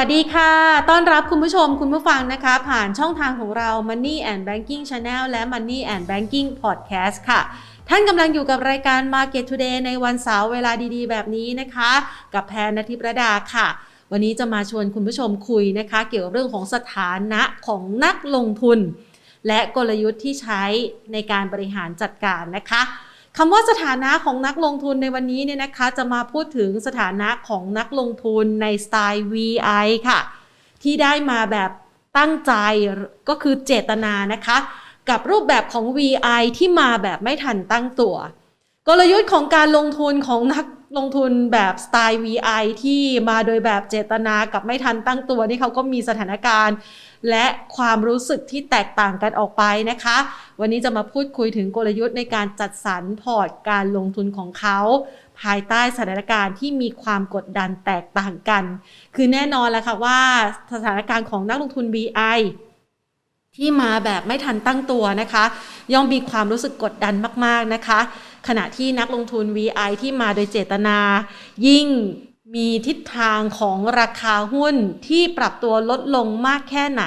วัสดีค่ะ ต้อนรับคุณผู้ชมคุณผู้ฟังนะคะ ผ่านช่องทางของเรา Money and Banking Channel และ Money and Banking Podcast ค่ะ ท่านกำลังอยู่กับรายการ Market Today ในวันเสาร์เวลาดีๆ แบบนี้นะคะ กับแพนนทิพระดาค่ะ วันนี้จะมาชวนคุณผู้ชมคุยนะคะ เกี่ยวกับเรื่องของสถานะของนักลงทุน และกลยุทธ์ที่ใช้ในการบริหารจัดการนะคะ คำว่าสถานะของนักลงทุนในวันนี้เนี่ยนะคะ จะมาพูดถึงสถานะของนักลงทุนในสไตล์ VI ค่ะ ที่ได้มาแบบตั้งใจก็คือเจตนานะคะ กับรูปแบบของ VI ที่มาแบบไม่ทันตั้งตัว กลยุทธ์ของการลงทุนของนักลงทุนแบบสไตล์ VI ที่มาโดยแบบเจตนากับไม่ทันตั้งตัวนี่เขาก็มีสถานการณ์ และความรู้สึกที่แตกต่างกันออกไปนะคะ วันนี้จะมาพูดคุยถึงกลยุทธ์ในการจัดสรรพอร์ตการลงทุนของเขา ภายใต้สถานการณ์ที่มีความกดดันแตกต่างกัน คือแน่นอนแล้วค่ะว่าสถานการณ์ของนักลงทุน VI ที่มาแบบไม่ทันตั้งตัวนะคะ ย่อมมีความรู้สึกกดดันมาก ๆ นะคะ ขณะที่นักลงทุน VI ที่มาโดยเจตนา ยิ่ง มีทิศทางของราคาหุ้นที่ปรับตัวลดลงมากแค่ไหน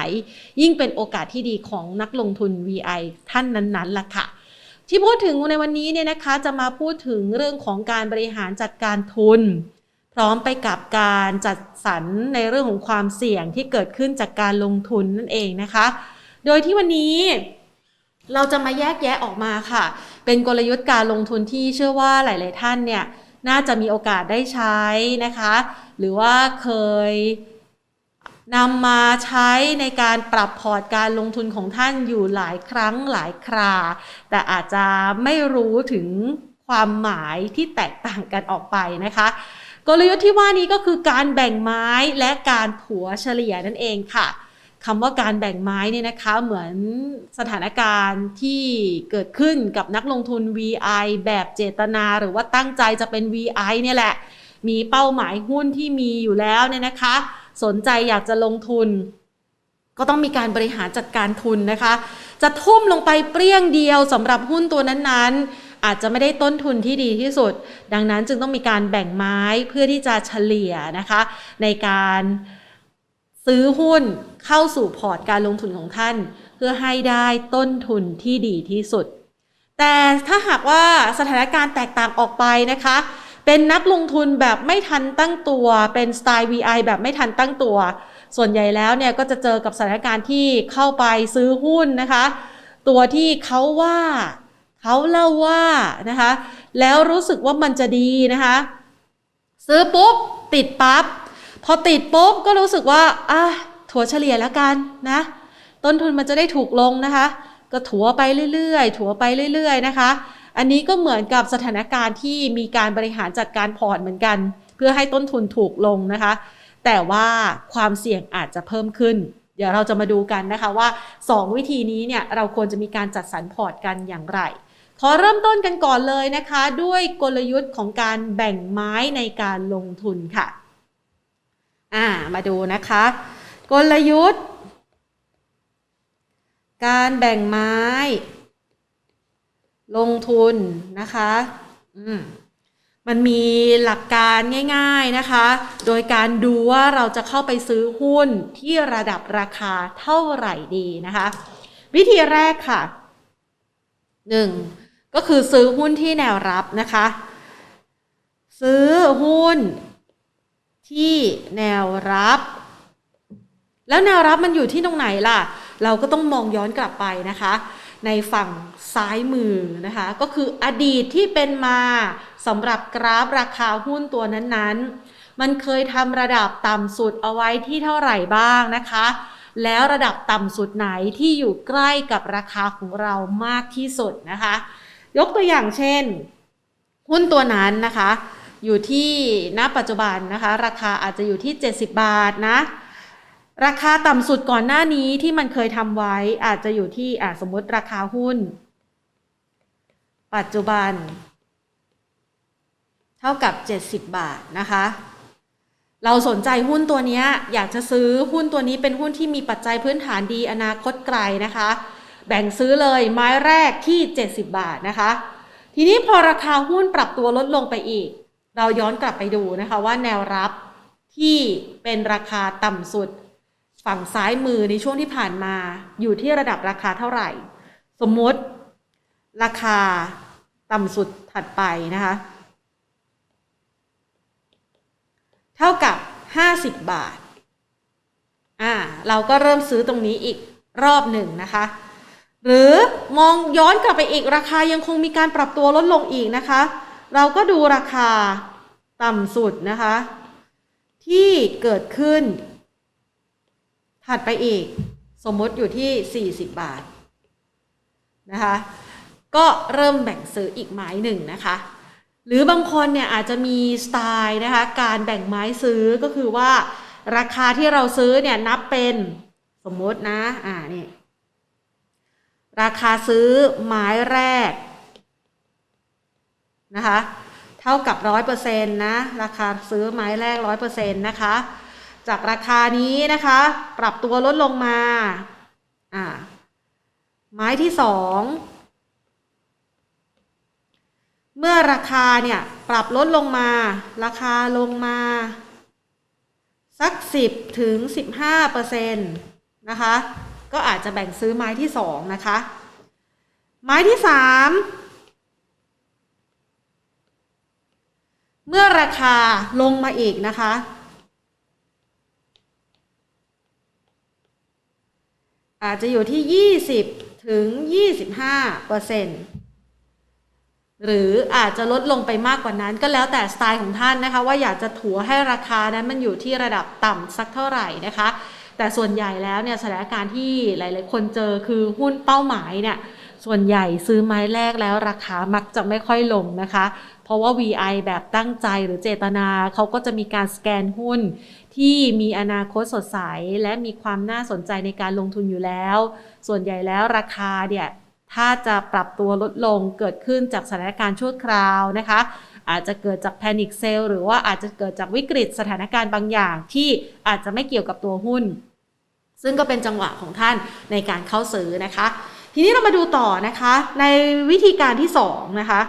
ยิ่งเป็นโอกาสที่ดีของนักลงทุน VI ท่านนั้นๆล่ะค่ะ ที่พูดถึงในวันนี้เนี่ยนะคะจะมาพูดถึงเรื่องของการบริหารจัดการทุน พร้อมไปกับการจัดสรรในเรื่องของความเสี่ยงที่เกิดขึ้นจากการลงทุนนั่นเองนะคะ โดยที่วันนี้เราจะมาแยกแยะออกมาค่ะ เป็นกลยุทธ์การลงทุนที่เชื่อว่าหลาย ๆ ท่านเนี่ย น่าจะมีโอกาสได้ใช้นะคะ หรือว่าเคยนำมาใช้ในการปรับพอร์ตการลงทุนของท่านอยู่หลายครั้งหลายครา แต่อาจจะไม่รู้ถึงความหมายที่แตกต่างกันออกไปนะคะกลยุทธ์ที่ว่านี้ก็คือการแบ่งไม้และการผัวเฉลี่ยนั่นเองค่ะ คำว่าการแบ่งไม้เนี่ยนะคะเหมือนสถานการณ์ที่เกิดขึ้นกับนักลงทุน VI แบบเจตนา หรือว่าตั้งใจจะเป็น VI เนี่ยแหละ มีเป้าหมายหุ้นที่มีอยู่แล้วเนี่ยนะคะ สนใจอยากจะลงทุน ก็ต้องมีการบริหารจัดการทุนนะคะ จะทุ่มลงไปเปรี้ยงเดียวสำหรับหุ้นตัวนั้นๆ อาจจะไม่ได้ต้นทุนที่ดีที่สุด ดังนั้นจึงต้องมีการแบ่งไม้เพื่อที่จะเฉลี่ยนะคะ ในการซื้อหุ้น เข้าสู่พอร์ตการลงทุนของท่าน เพื่อให้ได้ต้นทุนที่ดีที่สุด แต่ถ้าหากว่าสถานการณ์แตกต่างออกไปนะคะ เป็นนักลงทุนแบบไม่ทันตั้งตัว เป็นสไตล์ VI แบบไม่ทันตั้งตัว ส่วนใหญ่แล้วเนี่ยก็จะเจอกับสถานการณ์ที่เข้าไปซื้อหุ้นนะคะ ตัวที่เขาว่าเขาเล่าว่านะคะ แล้วรู้สึกว่ามันจะดีนะคะ ซื้อปุ๊บ ติดปั๊บพอติดปุ๊บก็รู้สึกว่าอะ ถัวเฉลี่ยแล้วกันนะ ต้นทุนมันจะได้ถูกลงนะคะ ก็ถัวไปเรื่อยๆ ถัวไปเรื่อยๆนะคะ อันนี้ก็เหมือนกับสถานการณ์ที่มีการบริหารจัดการพอร์ตเหมือนกัน เพื่อให้ต้นทุนถูกลงนะคะ แต่ว่าความเสี่ยงอาจจะเพิ่มขึ้น เดี๋ยวเราจะมาดูกันนะคะว่า 2 วิธีนี้เนี่ยเราควรจะมีการจัดสรรพอร์ตกันอย่างไรขอเริ่มต้นกันก่อนเลยนะคะ ด้วยกลยุทธ์ของการแบ่งไม้ในการลงทุนค่ะ อ่า มาดูนะคะ กลยุทธ์ การแบ่งไม้ ลงทุนนะคะอืมมันมีหลักการง่าย ๆนะคะ โดยการดูว่าเราจะเข้าไปซื้อหุ้นที่ระดับราคาเท่าไหร่ดีนะคะ วิธีแรกค่ะ 1. ก็คือซื้อหุ้นที่แนวรับนะคะ ซื้อหุ้นที่แนวรับ แล้วแนวรับมันอยู่ที่ตรงไหนล่ะ เราก็ต้องมองย้อนกลับไปนะคะ ในฝั่งซ้ายมือนะคะ ก็คืออดีตที่เป็นมาสำหรับกราฟราคาหุ้นตัวนั้นๆ มันเคยทำระดับต่ำสุดเอาไว้ที่เท่าไหร่บ้างนะคะ แล้วระดับต่ำสุดไหนที่อยู่ใกล้กับราคาของเรามากที่สุดนะคะ ยกตัวอย่างเช่น หุ้นตัวนั้นนะคะ อยู่ที่ณปัจจุบันนะคะ ราคาอาจจะอยู่ที่ 70 บาทนะ ราคาต่ำสุดก่อนหน้านี้ที่มันเคยทำไว้อาจจะอยู่ที่อ่าสมมติราคาหุ้น ปัจจุบัน เท่ากับ 70 บาทนะคะ เราสนใจหุ้นตัวนี้อยากจะซื้อหุ้นตัวนี้เป็นหุ้นที่มีปัจจัยพื้นฐานดีอนาคตไกลนะคะ แบ่งซื้อเลยไม้แรกที่ 70 บาทนะคะ ทีนี้พอราคาหุ้นปรับตัวลดลงไปอีก เราย้อนกลับไปดูนะคะว่าแนวรับที่เป็นราคาต่ำสุด ฝั่งซ้ายมือในช่วงที่ผ่านมาอยู่ที่ระดับราคาเท่าไหร่ สมมติ ราคาต่ำสุดถัดไปนะคะ เท่ากับ 50 บาทอ่าเราก็เริ่มซื้อตรงนี้อีกรอบหนึ่งนะคะ หรือมองย้อนกลับไปอีกราคายังคงมีการปรับตัวลดลงอีกนะคะ เราก็ดูราคาต่ำสุดนะคะ ที่เกิดขึ้น ถัดไปอีก สมมติอยู่ที่ 40 บาทนะคะก็เริ่มแบ่งซื้ออีกไม้หนึ่งนะคะ หรือบางคนเนี่ยอาจจะมีสไตล์นะคะการแบ่งไม้ซื้อก็คือว่า ราคาที่เราซื้อเนี่ยนับเป็นสมมตินะอ่านี่ราคาซื้อไม้แรกนะคะเท่ากับร้อยเปอร์เซ็นต์นะราคาซื้อไม้แรกร้อยเปอร์เซ็นต์นะคะ จากราคานี้นะคะ ปรับตัวลดลงมาอ่าไม้ที่สองเมื่อราคาเนี่ยปรับลดลงมา ราคาลงมา สัก 10ถึง15เปอร์เซ็นต์นะคะ ก็อาจจะแบ่งซื้อไม้ที่2นะคะ ไม้ที่3เมื่อราคาลงมาอีกนะคะ อาจจะอยู่ที่ 20 ถึง 25เปอร์เซ็นต์หรืออาจจะลดลงไปมากกว่านั้นก็แล้วแต่สไตล์ของท่านนะคะ ว่าอยากจะถัวให้ราคานั้นมันอยู่ที่ระดับต่ำสักเท่าไหร่นะคะ แต่ส่วนใหญ่แล้วเนี่ยสถานการณ์ที่หลาย ๆ คนเจอคือหุ้นเป้าหมายเนี่ยส่วนใหญ่ซื้อไม้แรกแล้วราคามักจะไม่ค่อยลงนะคะ ราะว่า VI แบบตั้งใจหรือเจตนาเขาก็จะมีการสแกนหุ้น ที่มีอนาคตสดใส และมีความน่าสนใจในการลงทุนอยู่แล้ว ส่วนใหญ่แล้วราคาเนี่ยถ้าจะปรับตัวลดลงเกิดขึ้นจากสถานการณ์ชั่วคราวนะคะ อาจจะเกิดจากแพนิคเซลหรือว่าอาจจะเกิดจากวิกฤตสถานการณ์บางอย่างที่อาจจะไม่เกี่ยวกับตัวหุ้น ซึ่งก็เป็นจังหวะของท่านในการเข้าซื้อนะคะ ทีนี้เรามาดูต่อนะคะ ในวิธีการที่2นะคะ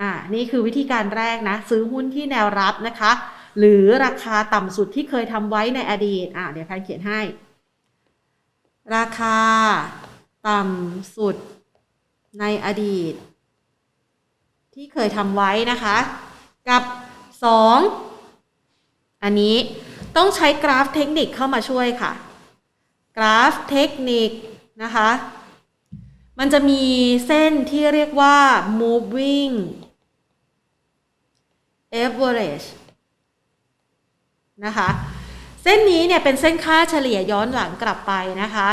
อ่านี่คือวิธีการแรกนะ ซื้อหุ้นที่แนวรับนะคะ หรือราคาต่ำสุดที่เคยทำไว้ในอดีตอ่าเดี๋ยวแพนเขียนให้ ราคาต่ำสุดในอดีต ที่เคยทำไว้นะคะ กับ 2 อันนี้ต้องใช้กราฟเทคนิคเข้ามาช่วยค่ะ กราฟเทคนิคนะคะมันจะมีเส้นที่เรียกว่า moving average นะคะ เส้นนี้เนี่ยเป็นเส้นค่าเฉลี่ยย้อนหลังกลับไปนะคะ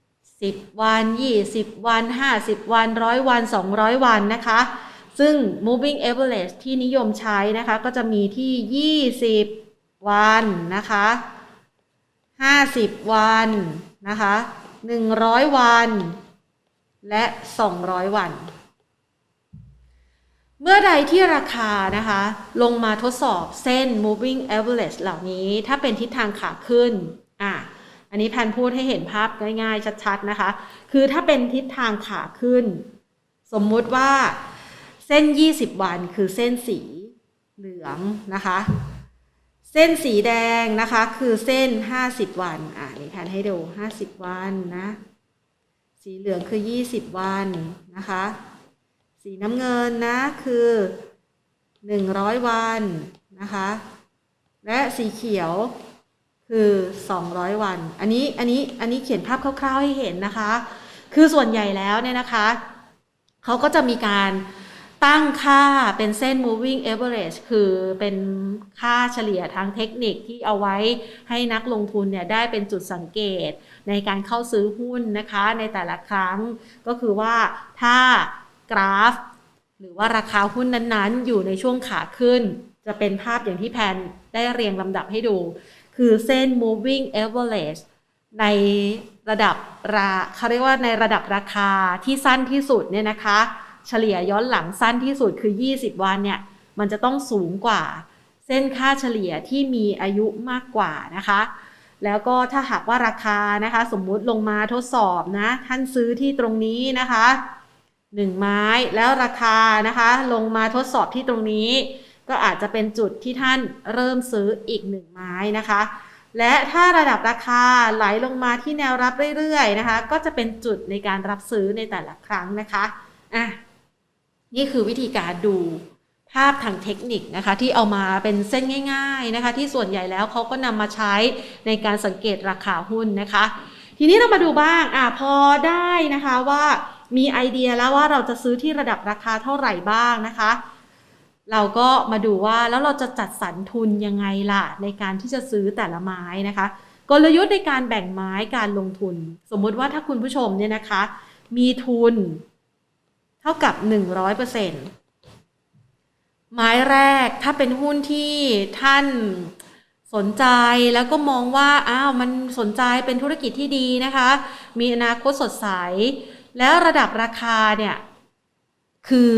10 วัน 20 วัน 50 วัน 100 วัน 200 วันนะคะ ซึ่ง moving average ที่นิยมใช้นะคะ ก็จะมีที่ 20 วันนะคะ 50 วันนะคะ 100 วัน และ 200 วัน เมื่อใดที่ราคานะคะ ลงมาทดสอบเส้น moving average เหล่านี้ ถ้าเป็นทิศทางขาขึ้นอะอันนี้แพนพูดให้เห็นภาพง่ายๆ ชัดๆนะคะ คือถ้าเป็นทิศทางขาขึ้น สมมุติว่าเส้น 20 วันคือเส้นสีเหลืองนะคะ เส้นสีแดงนะคะคือเส้น 50 วันอ่านี่แพนให้ดู 50 วันนะ สีเหลืองคือ 20 วันนะคะ สีน้ำเงินนะคือ 100 วันนะคะ และสีเขียวคือ 200 วัน อันนี้อันนี้อันนี้เขียนภาพคร่าว ๆ ให้เห็นนะคะ คือส่วนใหญ่แล้วเนี่ยนะคะ เขาก็จะมีการตั้งค่าเป็นเส้น moving average คือเป็นค่าเฉลี่ยทางเทคนิคที่เอาไว้ให้นักลงทุนเนี่ยได้เป็นจุดสังเกตในการเข้าซื้อหุ้นนะคะในแต่ละครั้ง ก็คือว่าถ้า กราฟ หรือว่าราคาหุ้นนั้นๆ อยู่ในช่วงขาขึ้น จะเป็นภาพอย่างที่แพนได้เรียงลำดับให้ดู คือเส้น moving average ในระดับราเขาเรียกว่าในระดับราคาที่สั้นที่สุดเนี่ยนะคะ เฉลี่ยย้อนหลังสั้นที่สุดคือ 20 วันเนี่ย มันจะต้องสูงกว่า เส้นค่าเฉลี่ยที่มีอายุมากกว่านะคะ แล้วก็ถ้าหากว่าราคานะคะ สมมุติลงมาทดสอบนะ ท่านซื้อที่ตรงนี้นะคะ 1 ไม้แล้วราคานะคะลงมาทดสอบที่ตรงนี้ ก็อาจจะเป็นจุดที่ท่านเริ่มซื้ออีกหนึ่งไม้นะคะ และถ้าระดับราคาไหลลงมาที่แนวรับเรื่อยๆนะคะ ก็จะเป็นจุดในการรับซื้อในแต่ละครั้งนะคะอะนี่คือวิธีการดูภาพทางเทคนิคนะคะ ที่เอามาเป็นเส้นง่าย ๆนะคะ ที่ส่วนใหญ่แล้วเขาก็นำมาใช้ในการสังเกตราคาหุ้นนะคะ ทีนี้เรามาดูบ้างอะพอได้นะคะว่า มีไอเดียแล้วว่าเราจะซื้อที่ระดับราคาเท่าไหร่บ้างนะคะ เราก็มาดูว่าแล้วเราจะจัดสรรทุนยังไงล่ะ ในการที่จะซื้อแต่ละไม้นะคะ กลยุทธ์ในการแบ่งไม้การลงทุน สมมุติว่าถ้าคุณผู้ชมเนี่ยนะคะ มีทุน เท่ากับ 100%ไม้แรกถ้าเป็นหุ้นที่ท่านสนใจแล้วก็มองว่าอ้าวมันสนใจเป็นธุรกิจที่ดีนะคะ มีอนาคตสดใส แล้วระดับราคาเนี่ยคือ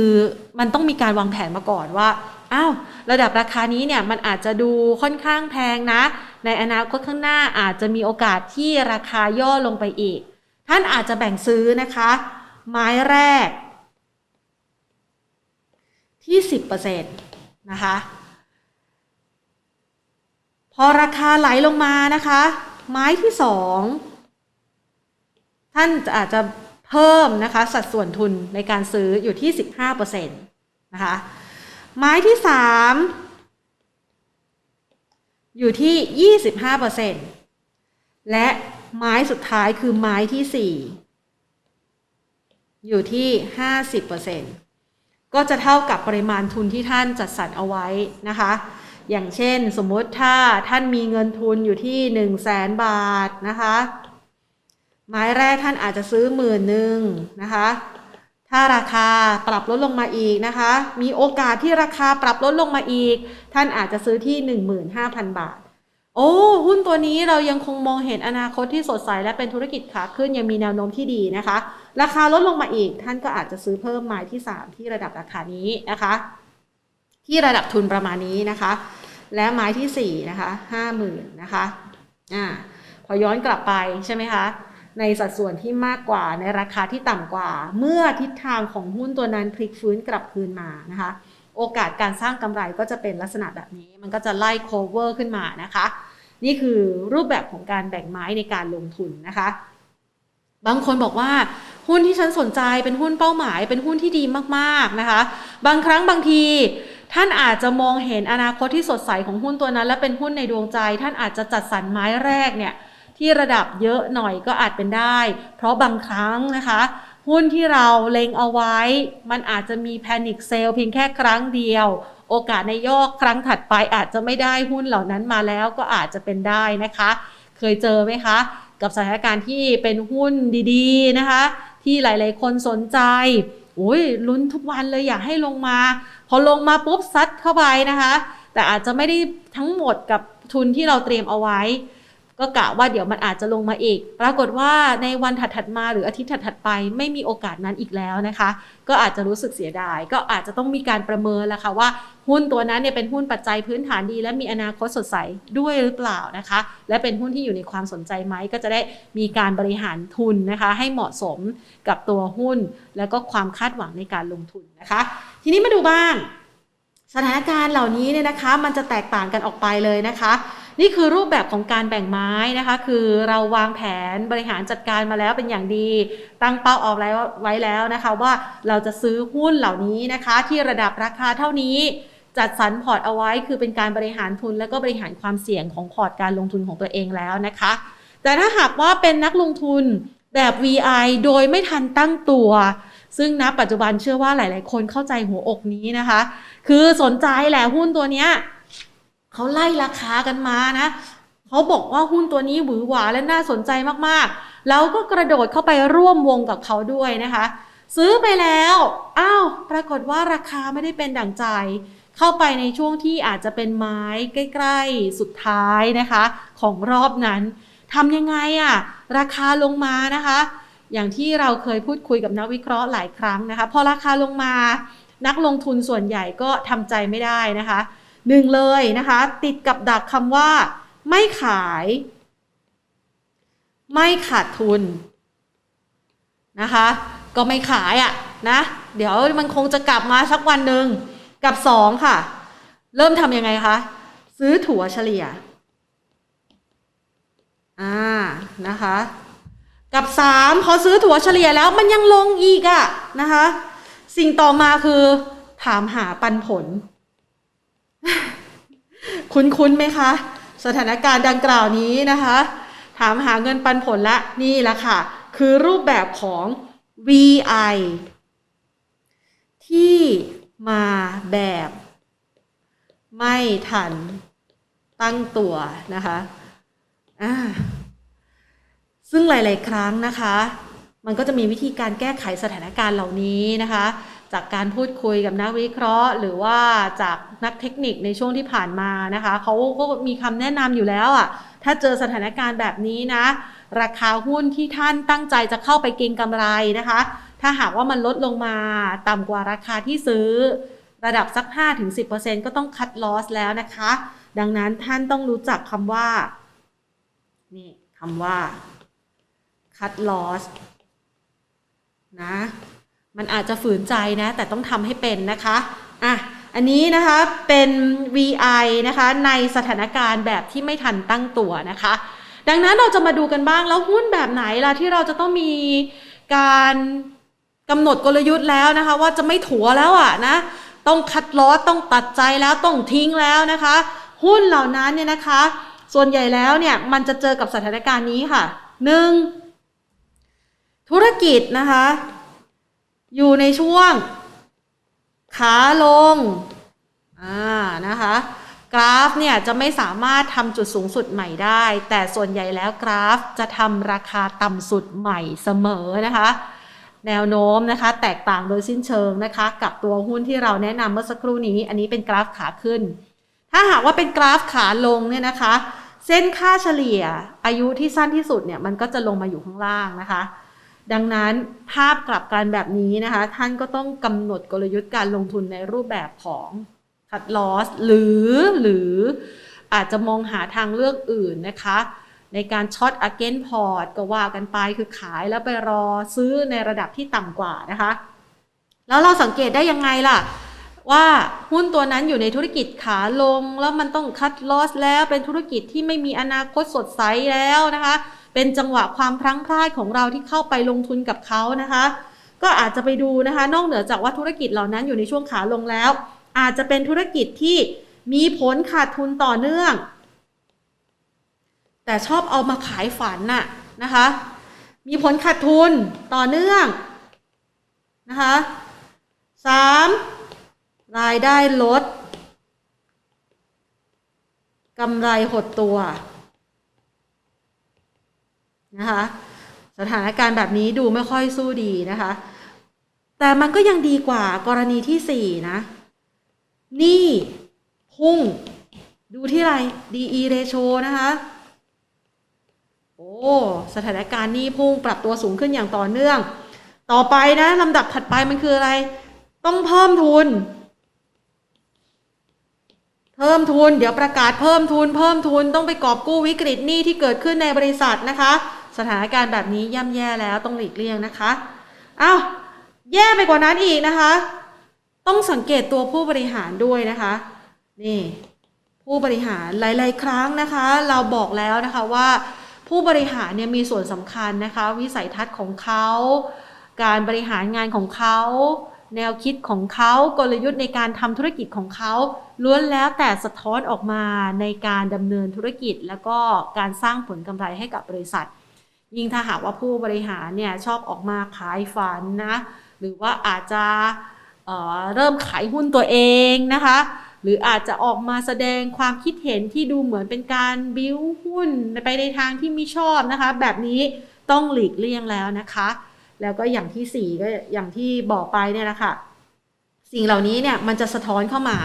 มันต้องมีการวางแผนมาก่อนว่าอ้าวระดับราคานี้เนี่ยมันอาจจะดูค่อนข้างแพงนะ ในอนาคตข้างหน้าอาจจะมีโอกาสที่ราคาย่อลงไปอีก ท่านอาจจะแบ่งซื้อนะคะ ไม้แรก ที่ 10%นะคะพอราคาไหลลงมานะคะ ไม้ที่2ท่านอาจจะ เพิ่มนะคะสัดส่วนทุนในการซื้ออยู่ที่ 15%นะคะไม้ที่ 3 อยู่ที่ 25%และไม้สุดท้ายคือไม้ที่ 4 อยู่ที่ 50%ก็จะเท่ากับปริมาณทุนที่ท่านจัดสรรเอาไว้นะคะอย่างเช่นสมมติถ้าท่านมีเงินทุนอยู่ที่ 1 0 0 0 0แสนบาทนะคะ ไม้แรกท่านอาจจะซื้อหมื่นหนึ่งนะคะ ถ้าราคาปรับลดลงมาอีกนะคะ มีโอกาสที่ราคาปรับลดลงมาอีก ท่านอาจจะซื้อที่ 15,000 บาท โอ้ หุ้นตัวนี้เรายังคงมองเห็นอนาคตที่สดใสและเป็นธุรกิจขาขึ้นยังมีแนวโน้มที่ดีนะคะ ราคาลดลงมาอีก ท่านก็อาจจะซื้อเพิ่มไม้ที่ 3 ที่ระดับราคานี้นะคะ ที่ระดับทุนประมาณนี้นะคะ และไม้ที่4นะคะ50,000นะคะอ่าพอย้อนกลับไปใช่ไหมคะ ในสัดส่วนที่มากกว่าในราคาที่ต่ำกว่า เมื่อทิศทางของหุ้นตัวนั้นพลิกฟื้นกลับคืนมานะคะ โอกาสการสร้างกำไรก็จะเป็นลักษณะแบบนี้ มันก็จะไล่ cover ขึ้นมานะคะ นี่คือรูปแบบของการแบ่งไม้ในการลงทุนนะคะ บางคนบอกว่าหุ้นที่ฉันสนใจเป็นหุ้นเป้าหมาย เป็นหุ้นที่ดีมากๆนะคะ บางครั้งบางทีท่านอาจจะมองเห็นอนาคตที่สดใสของหุ้นตัวนั้น และเป็นหุ้นในดวงใจ ท่านอาจจะจัดสรรไม้แรกเนี่ย ที่ระดับเยอะหน่อยก็อาจเป็นได้ เพราะบางครั้งนะคะ หุ้นที่เราเล็งเอาไว้ มันอาจจะมีแพนิคเซลเพียงแค่ครั้งเดียว โอกาสในย่อครั้งถัดไปอาจจะไม่ได้หุ้นเหล่านั้นมาแล้วก็อาจจะเป็นได้นะคะ เคยเจอไหมคะ กับสถานการณ์ที่เป็นหุ้นดีๆนะคะ ที่หลายๆคนสนใจโอ้ยลุ้นทุกวันเลยอยากให้ลงมา พอลงมาปุ๊บซัดเข้าไปนะคะ แต่อาจจะไม่ได้ทั้งหมดกับทุนที่เราเตรียมเอาไว้ ก็กะว่าเดี๋ยวมันอาจจะลงมาอีก ปรากฏว่าในวันถัดๆมาหรืออาทิตย์ถัดๆไปไม่มีโอกาสนั้นอีกแล้วนะคะ ก็อาจจะรู้สึกเสียดาย ก็อาจจะต้องมีการประเมินแล้วค่ะว่าหุ้นตัวนั้นเนี่ยเป็นหุ้นปัจจัยพื้นฐานดี และมีอนาคตสดใสด้วยหรือเปล่านะคะ และเป็นหุ้นที่อยู่ในความสนใจไหมก็จะได้มีการบริหารทุนนะคะ ให้เหมาะสมกับตัวหุ้น แล้วก็ความคาดหวังในการลงทุนนะคะ ทีนี้มาดูบ้าง สถานการณ์เหล่านี้เนี่ยนะคะ มันจะแตกต่างกันออกไปเลยนะคะ นี่คือรูปแบบของการแบ่งไม้นะคะ คือเราวางแผนบริหารจัดการมาแล้วเป็นอย่างดี ตั้งเป้าออกแล้วไว้แล้วนะคะ ว่าเราจะซื้อหุ้นเหล่านี้นะคะ ที่ระดับราคาเท่านี้ จัดสรรพอร์ตเอาไว้คือเป็นการบริหารทุน แล้วก็บริหารความเสี่ยงของพอร์ตการลงทุนของตัวเองแล้วนะคะ แต่ถ้าหากว่าเป็นนักลงทุนแบบ VI โดยไม่ทันตั้งตัว ซึ่งณปัจจุบันเชื่อว่าหลาย ๆ คนเข้าใจหัวอกนี้นะคะ คือสนใจแหละหุ้นตัวเนี้ย เขาไล่ราคากันมานะเขาบอกว่าหุ้นตัวนี้หวือหวาและน่าสนใจมากๆ แล้วก็กระโดดเข้าไปร่วมวงกับเขาด้วยนะคะ ซื้อไปแล้วอ้าวปรากฏว่าราคาไม่ได้เป็นดั่งใจ เข้าไปในช่วงที่อาจจะเป็นไม้ใกล้ๆสุดท้ายนะคะ ของรอบนั้นทำยังไงอะราคาลงมานะคะ อย่างที่เราเคยพูดคุยกับนักวิเคราะห์หลายครั้งนะคะ พอราคาลงมานักลงทุนส่วนใหญ่ก็ทำใจไม่ได้นะคะ หนึ่งเลยนะคะ ติดกับดักคำว่า ไม่ขาย ไม่ขาดทุนนะคะ ก็ไม่ขายอะ่ะนะ เดี๋ยวมันคงจะกลับมาสักวันหนึ่งกับสองค่ะ เริ่มทำยังไงคะ ซื้อถั่วเฉลี่ยอ่านะคะ กับสามพอซื้อถั่วเฉลี่ยแล้วมันยังลงอีกอะนะคะ สิ่งต่อมาคือถามหาปันผล คุ้นๆไหมคะ สถานการณ์ดังกล่าวนี้นะคะ ถามหาเงินปันผลละนี่แหละค่ะ คือรูปแบบของ VI ที่มาแบบ ไม่ทันตั้งตัวนะคะอ่าซึ่งหลาย ๆ ครั้งนะคะ มันก็จะมีวิธีการแก้ไขสถานการณ์เหล่านี้นะคะ จากการพูดคุยกับนักวิเคราะห์ หรือว่าจากนักเทคนิคในช่วงที่ผ่านมานะคะเขาก็มีคำแนะนำอยู่แล้วอะถ้าเจอสถานการณ์แบบนี้นะ ราคาหุ้นที่ท่านตั้งใจจะเข้าไปเก็งกำไรนะคะ ถ้าหากว่ามันลดลงมาต่ำกว่าราคาที่ซื้อ ระดับสัก 5-10%ก็ต้องคัดลอสแล้วนะคะ ดังนั้นท่านต้องรู้จักคำว่า นี่คำว่า cut loss นะ มันอาจจะฝืนใจนะ แต่ต้องทำให้เป็นนะคะอะอันนี้นะคะเป็น VI นะคะในสถานการณ์แบบที่ไม่ทันตั้งตัวนะคะ ดังนั้นเราจะมาดูกันบ้างแล้วหุ้นแบบไหนล่ะที่เราจะต้องมีการกำหนดกลยุทธ์แล้วนะคะ ว่าจะไม่ถัวแล้วอะนะต้องคัดลอสต้องตัดใจแล้วต้องทิ้งแล้วนะคะ หุ้นเหล่านั้นเนี่ยนะคะ ส่วนใหญ่แล้วเนี่ยมันจะเจอกับสถานการณ์นี้ค่ะหนึ่งธุรกิจนะคะ อยู่ในช่วง ขาลงอ่านะคะกราฟเนี่ยจะไม่สามารถทำจุดสูงสุดใหม่ได้ แต่ส่วนใหญ่แล้วกราฟจะทำราคาต่ำสุดใหม่เสมอนะคะ แนวโน้มนะคะ แตกต่างโดยสิ้นเชิงนะคะ กับตัวหุ้นที่เราแนะนำเมื่อสักครู่นี้ อันนี้เป็นกราฟขาขึ้น ถ้าหากว่าเป็นกราฟขาลงเนี่ยนะคะ เส้นค่าเฉลี่ยอายุที่สั้นที่สุดเนี่ยมันก็จะลงมาอยู่ข้างล่างนะคะ ดังนั้นภาพกลับกันแบบนี้นะคะ ท่านก็ต้องกำหนดกลยุทธ์การลงทุนในรูปแบบของ cut loss หรือหรืออาจจะมองหาทางเลือกอื่นนะคะ ในการช็อต again port ก็ว่ากันไปคือขายแล้วไปรอซื้อในระดับที่ต่ำกว่านะคะ แล้วเราสังเกตได้ยังไงล่ะ ว่าหุ้นตัวนั้นอยู่ในธุรกิจขาลง แล้วมันต้องคัดลอสแล้วเป็นธุรกิจที่ไม่มีอนาคตสดใสแล้วนะคะ เป็นจังหวะความพลั้งพลาดของเราที่เข้าไปลงทุนกับเขานะคะ ก็อาจจะไปดูนะคะ นอกเหนือจากว่าธุรกิจเหล่านั้นอยู่ในช่วงขาลงแล้ว อาจจะเป็นธุรกิจที่มีผลขาดทุนต่อเนื่อง แต่ชอบเอามาขายฝันน่ะนะคะ มีผลขาดทุนต่อเนื่องนะคะสามรายได้ลดกำไรหดตัว นะคะสถานการณ์แบบนี้ดูไม่ค่อยสู้ดีนะคะ แต่มันก็ยังดีกว่ากรณีที่สี่นะ นี่พุ่ง ดูที่ไร DE ratio นะคะ โอ้ สถานการณ์นี้พุ่งปรับตัวสูงขึ้นอย่างต่อเนื่อง ต่อไปนะลำดับถัดไปมันคืออะไร ต้องเพิ่มทุน เพิ่มทุน เดี๋ยวประกาศเพิ่มทุน เพิ่มทุนต้องไปกอบกู้วิกฤตหนี้ที่เกิดขึ้นในบริษัทนะคะ สถานการณ์แบบนี้ย่ำแย่แล้วต้องหลีกเลี่ยงนะคะอ้าวแย่ไปกว่านั้นอีกนะคะ ต้องสังเกตตัวผู้บริหารด้วยนะคะนี่ผู้บริหารหลาย ๆ ครั้งนะคะ เราบอกแล้วนะคะว่าผู้บริหารเนี่ยมีส่วนสำคัญนะคะ วิสัยทัศน์ของเขา การบริหารงานของเขา แนวคิดของเขากลยุทธ์ในการทำธุรกิจของเขาล้วนแล้วแต่สะท้อนออกมาในการดำเนินธุรกิจ แล้วก็การสร้างผลกำไรให้กับบริษัท ยิ่งถ้าหากว่าผู้บริหารเนี่ยชอบออกมาขายฝันนะ หรือว่าอาจจะเเริ่มขายหุ้นตัวเองนะคะ หรืออาจจะออกมาแสดงความคิดเห็นที่ดูเหมือนเป็นการบิ้วหุ้นไปในทางที่ไม่ชอบนะคะ แบบนี้ต้องหลีกเลี่ยงแล้วนะคะ แล้วก็อย่างที่สี่ก็อย่างที่บอกไปเนี่ยแหละค่ะสิ่งเหล่านี้เนี่ยมันจะสะท้อนเข้ามา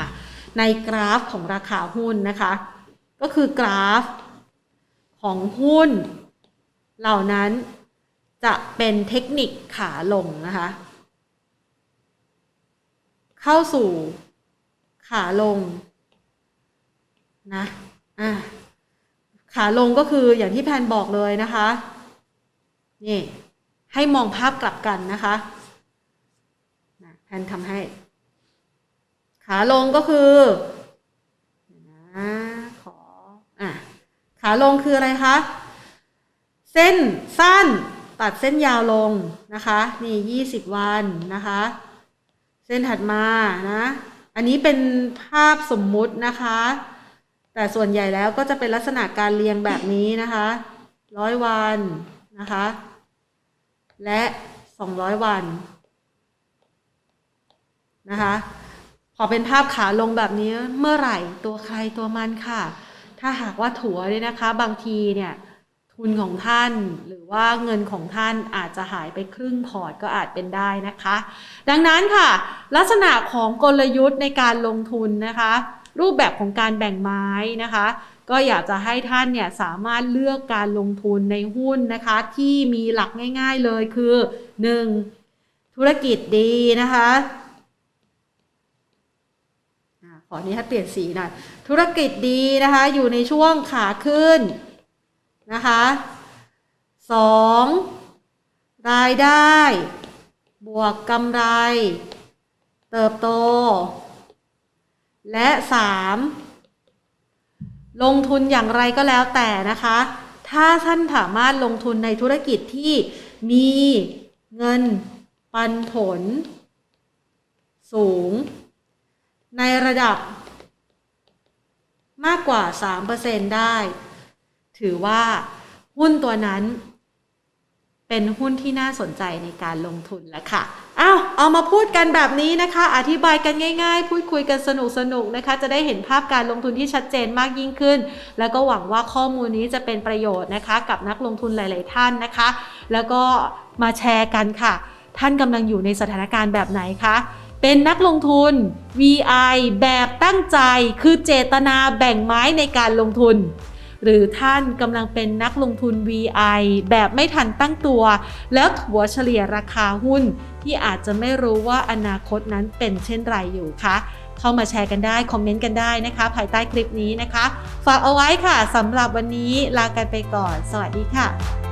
ในกราฟของราคาหุ้นนะคะ ก็คือกราฟของหุ้น เหล่านั้นจะเป็นเทคนิคขาลงนะคะ เข้าสู่ขาลงนะอะขาลงก็คืออย่างที่แพนบอกเลยนะคะนี่ให้มองภาพกลับกันนะคะแพนทำให้ ขาลงก็คือนะขออะขาลงคืออะไรคะ เส้นสั้นตัดเส้นยาวลงนะคะนี่20วันนะคะ เส้นถัดมานะอันนี้เป็นภาพสมมุตินะคะ แต่ส่วนใหญ่แล้วก็จะเป็นลักษณะการเรียงแบบนี้นะคะร้อยวันนะคะ และ200วันนะคะพอเป็นภาพขาลงแบบนี้เมื่อไหร่ตัวใครตัวมันค่ะ ถ้าหากว่าถั่วเนี่ยนะคะ บางทีเนี่ย ทุนของท่านหรือว่าเงินของท่านอาจจะหายไปครึ่งพอร์ตก็อาจเป็นได้นะคะ ดังนั้นค่ะ ลักษณะของกลยุทธ์ในการลงทุนนะคะ รูปแบบของการแบ่งไม้นะคะ ก็อยากจะให้ท่านเนี่ยสามารถเลือกการลงทุนในหุ้นนะคะ ที่มีหลักง่ายๆเลยคือ 1. ธุรกิจดีนะคะอ่าขออนี้ให้เปลี่ยนสีหน่อยธุรกิจดีนะคะ อยู่ในช่วงขาขึ้น นะคะสองรายได้ บวกกำไร เติบโต และสามลงทุนอย่างไรก็แล้วแต่นะคะ ถ้าท่านสามารถลงทุนในธุรกิจที่มีเงินปันผล สูง ในระดับมากกว่า 3%ได้ ถือว่าหุ้นตัวนั้น เป็นหุ้นที่น่าสนใจในการลงทุนแล้วค่ะอ้าวเอามาพูดกันแบบนี้นะคะ อธิบายกันง่าย ๆ พูดคุยกันสนุกๆนะคะ จะได้เห็นภาพการลงทุนที่ชัดเจนมากยิ่งขึ้น แล้วก็หวังว่าข้อมูลนี้จะเป็นประโยชน์นะคะ กับนักลงทุนหลาย ๆ ท่านนะคะ แล้วก็มาแชร์กันค่ะ ท่านกำลังอยู่ในสถานการณ์แบบไหนคะเป็นนักลงทุน VI แบบตั้งใจ คือเจตนาแบ่งไม้ในการลงทุน หรือท่านกำลังเป็นนักลงทุน VI แบบไม่ทันตั้งตัว แล้วถัวเฉลี่ยราคาหุ้น ที่อาจจะไม่รู้ว่าอนาคตนั้นเป็นเช่นไรอยู่คะเข้ามาแชร์กันได้ คอมเมนต์กันได้นะคะ ภายใต้คลิปนี้นะคะ ฝากเอาไว้ค่ะสำหรับวันนี้ลากันไปก่อน สวัสดีค่ะ